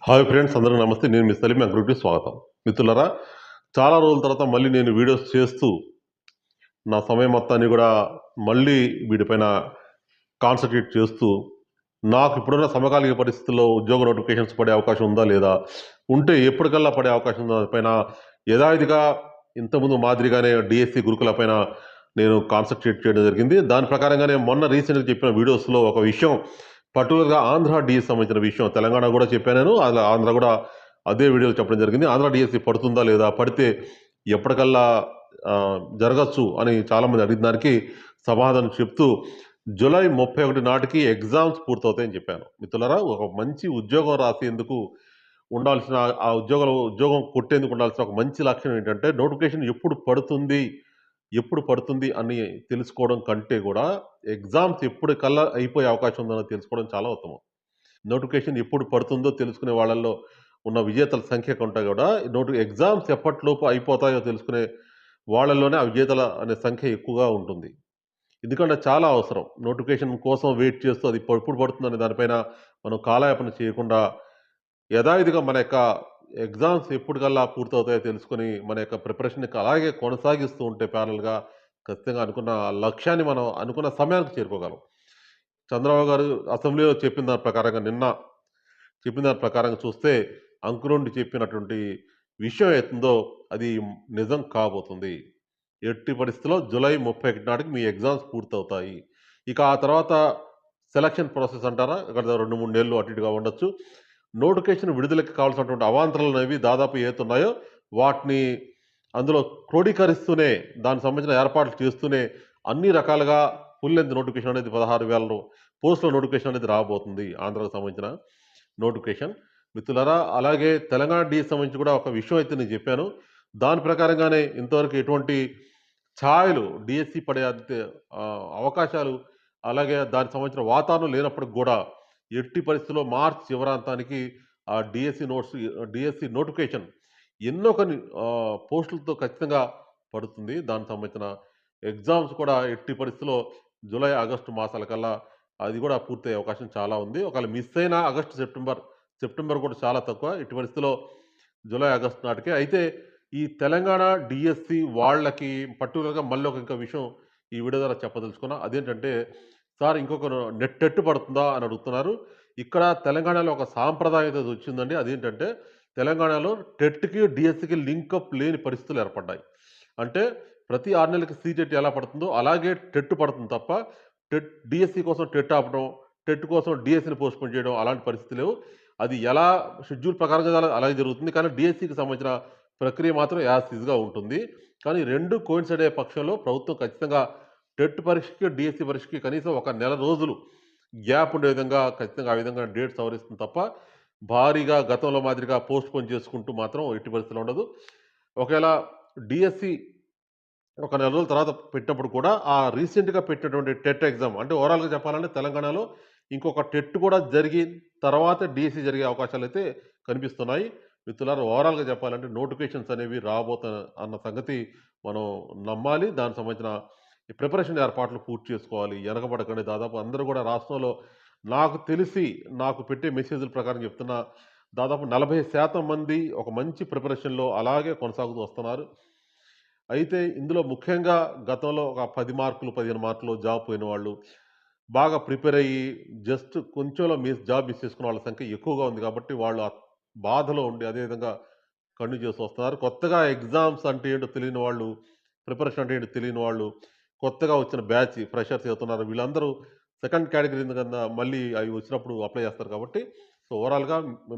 Hi friends అందరూ నమస్తే. నేను మీ సలీం గ్రూప్కి స్వాగతం. మిత్రులరా చాలా రోజుల తర్వాత మళ్ళీ నేను వీడియోస్ చేస్తూ నా సమయం మొత్తాన్ని కూడా మళ్ళీ వీటిపైన కాన్సన్ట్రేట్ చేస్తూ నాకు ఇప్పుడున్న సమకాలిక పరిస్థితుల్లో ఉద్యోగ నోటిఫికేషన్స్ పడే అవకాశం ఉందా లేదా ఉంటే ఎప్పటికల్లా పడే అవకాశం ఉందా పైన యథావిధిగా ఇంతకుముందు మాదిరిగానే డిఎస్సి గురుకుల పైన నేను కాన్సన్ట్రేట్ చేయడం జరిగింది. దాని ప్రకారంగానే మొన్న రీసెంట్గా చెప్పిన వీడియోస్లో ఒక విషయం పర్టికులర్గా ఆంధ్ర డిఎస్ సంబంధించిన విషయం తెలంగాణ కూడా చెప్పాను నేను. అలా ఆంధ్ర కూడా అదే వీడియోలో చెప్పడం జరిగింది. ఆంధ్ర డిఎస్సి పడుతుందా లేదా పడితే ఎప్పటికల్లా జరగచ్చు అని చాలామంది అడిగిన దానికి సమాధానం చెప్తూ జూలై ముప్పై ఒకటి నాటికి ఎగ్జామ్స్ పూర్తవుతాయని చెప్పాను. మిత్రులరా ఒక మంచి ఉద్యోగం రాసేందుకు ఉండాల్సిన ఆ ఉద్యోగం ఉద్యోగం కొట్టేందుకు ఉండాల్సిన ఒక మంచి లక్షణం ఏంటంటే నోటిఫికేషన్ ఎప్పుడు పడుతుంది ఎప్పుడు పడుతుంది అని తెలుసుకోవడం కంటే కూడా ఎగ్జామ్స్ ఎప్పుడు కల్లా అయిపోయే అవకాశం ఉందని తెలుసుకోవడం చాలా ఉత్తమం. నోటిఫికేషన్ ఎప్పుడు పడుతుందో తెలుసుకునే వాళ్ళల్లో ఉన్న విజేతల సంఖ్య కంటే కూడా నోటి ఎగ్జామ్స్ ఎప్పటిలోపు అయిపోతాయో తెలుసుకునే వాళ్ళల్లోనే ఆ విజేతల అనే సంఖ్య ఎక్కువగా ఉంటుంది. ఎందుకంటే చాలా అవసరం. నోటిఫికేషన్ కోసం వెయిట్ చేస్తూ అది ఎప్పుడు పడుతుందనే దానిపైన మనం కాలయాపన చేయకుండా యథావిధిగా మన యొక్క ఎగ్జామ్స్ ఎప్పటికల్లా పూర్తవుతాయో తెలుసుకొని మన యొక్క ప్రిపరేషన్ అలాగే కొనసాగిస్తూ ఉంటే ప్యారల్గా ఖచ్చితంగా అనుకున్న లక్ష్యాన్ని మనం అనుకున్న సమయానికి చేరుకోగలం. చంద్రబాబు గారు అసెంబ్లీలో చెప్పిన దాని ప్రకారంగా నిన్న చెప్పిన దాని ప్రకారంగా చూస్తే అంకురుండి చెప్పినటువంటి విషయం అవుతుందో అది నిజం కాబోతుంది. ఎట్టి పరిస్థితుల్లో జూలై ముప్పై ఒకటి నాటికి మీ ఎగ్జామ్స్ పూర్తవుతాయి. ఇక ఆ తర్వాత సెలక్షన్ ప్రాసెస్ అంటారా? ఇక్కడ రెండు మూడు నెలలు అటు ఇటుగా ఉండొచ్చు. నోటిఫికేషన్ విడుదలకి కావాల్సినటువంటి అవాంతరాలు అనేవి దాదాపు ఏతున్నాయో వాటిని అందులో క్రోడీకరిస్తూనే దానికి సంబంధించిన ఏర్పాట్లు చేస్తూనే అన్ని రకాలుగా ఫుల్ లెంత్ నోటిఫికేషన్ అనేది పదహారు వేల పోస్టుల నోటిఫికేషన్ అనేది రాబోతుంది ఆంధ్రాకు సంబంధించిన నోటిఫికేషన్. మిత్రులరా అలాగే తెలంగాణ డిఎస్ సంబంధించి కూడా ఒక విషయం అయితే నేను చెప్పాను. దాని ప్రకారంగానే ఇంతవరకు ఎటువంటి ఛాయలు డిఎస్సి పడే అవకాశాలు అలాగే దానికి సంబంధించిన వాతావరణం లేనప్పటికి కూడా ఎట్టి పరిస్థితుల్లో మార్చ్ చివరాంతానికి ఆ డిఎస్సి నోట్స్ డిఎస్సి నోటిఫికేషన్ ఎన్నో కొన్ని పోస్టులతో ఖచ్చితంగా పడుతుంది. దానికి సంబంధించిన ఎగ్జామ్స్ కూడా ఎట్టి పరిస్థితిలో జూలై ఆగస్టు మాసాల కల్లా అది కూడా పూర్తయ్యే అవకాశం చాలా ఉంది. ఒకవేళ మిస్ అయినా ఆగస్టు సెప్టెంబర్ సెప్టెంబర్ కూడా చాలా తక్కువ. ఇటు పరిస్థితిలో జూలై ఆగస్టు నాటికే. అయితే ఈ తెలంగాణ డిఎస్సి వాళ్ళకి పర్టికులర్గా మళ్ళీ ఒక ఇంకా విషయం ఈ వీడియో ద్వారా చెప్పదలుచుకున్నా. అదేంటంటే సార్ ఇంకొక నెట్ పడుతుందా అని అడుగుతున్నారు. ఇక్కడ తెలంగాణలో ఒక సాంప్రదాయత వచ్చిందండి. అదేంటంటే తెలంగాణలో టెట్కి డిఎస్సికి లింకప్ లేని పరిస్థితులు ఏర్పడ్డాయి. అంటే ప్రతి ఆరు నెలలకి సీటెట్ ఎలా పడుతుందో అలాగే టెట్ పడుతుంది తప్ప టెట్ డిఎస్సి కోసం టెట్ ఆపడం టెట్ కోసం డిఎస్సిని పోస్ట్పోన్ చేయడం అలాంటి పరిస్థితి లేవు. అది ఎలా షెడ్యూల్ ప్రకారంగా అలాగే జరుగుతుంది. కానీ డిఎస్సికి సంబంధించిన ప్రక్రియ మాత్రం యాసిజ్గా ఉంటుంది. కానీ రెండు కోయిన్సైడ్ అయ్యే పక్షంలో ప్రభుత్వం ఖచ్చితంగా టెట్ పరీక్షకి డిఎస్సి పరీక్షకి కనీసం ఒక నెల రోజులు గ్యాప్ ఉండే విధంగా ఖచ్చితంగా ఆ విధంగా డేట్ సవరిస్తుంది తప్ప భారీగా గతంలో మాదిరిగా పోస్ట్ పోన్ చేసుకుంటూ మాత్రం ఎట్టి పరిస్థితులు ఉండదు. ఒకవేళ డిఎస్సి ఒక నెల రోజుల తర్వాత పెట్టినప్పుడు కూడా ఆ రీసెంట్గా పెట్టినటువంటి టెట్ ఎగ్జామ్ అంటే ఓవరాల్గా చెప్పాలంటే తెలంగాణలో ఇంకొక టెట్ కూడా జరిగిన తర్వాత డిఎస్సి జరిగే అవకాశాలు అయితే కనిపిస్తున్నాయి. మిత్రులారు ఓవరాల్గా చెప్పాలంటే నోటిఫికేషన్స్ అనేవి రాబోతా అన్న సంగతి మనం నమ్మాలి. దానికి సంబంధించిన ఈ ప్రిపరేషన్ ఏర్పాట్లు పూర్తి చేసుకోవాలి. వెనకబడకండి దాదాపు అందరూ కూడా రాష్ట్రంలో నాకు తెలిసి నాకు పెట్టే మెసేజ్ల ప్రకారం చెప్తున్నా దాదాపు నలభై శాతం మంది ఒక మంచి ప్రిపరేషన్లో అలాగే కొనసాగుతూ వస్తున్నారు. అయితే ఇందులో ముఖ్యంగా గతంలో ఒక పది మార్కులు పదిహేను మార్కులు జాబ్ పోయిన వాళ్ళు బాగా ప్రిపేర్ అయ్యి జస్ట్ కొంచెంలో మిస్ జాబ్ మిస్ చేసుకున్న వాళ్ళ సంఖ్య ఎక్కువగా ఉంది కాబట్టి వాళ్ళు ఆ బాధలో ఉండి అదేవిధంగా కంటిన్యూ చేస్తూ వస్తున్నారు. కొత్తగా ఎగ్జామ్స్ అంటే ఏంటో తెలియని వాళ్ళు ప్రిపరేషన్ అంటే ఏంటో తెలియని వాళ్ళు కొత్తగా వచ్చిన బ్యాచ్ ఫ్రెషర్స్ అవుతున్నారు వీళ్ళందరూ సెకండ్ కేటగిరీ కింద మళ్ళీ అవి వచ్చినప్పుడు అప్లై చేస్తారు కాబట్టి సో ఓవరాల్గా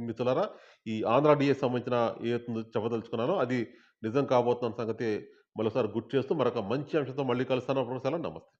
మిత్రులారా ఈ ఆంధ్ర డిఏ సంబంధించిన ఏ చెప్పదలుచుకున్నానో అది నిజం కాబోతున్న సంగతి మరోసారి గుర్తు చేస్తూ మరొక మంచి అంశంతో మళ్ళీ కలుస్తాను. ప్రొఫెసర్ నమస్తే.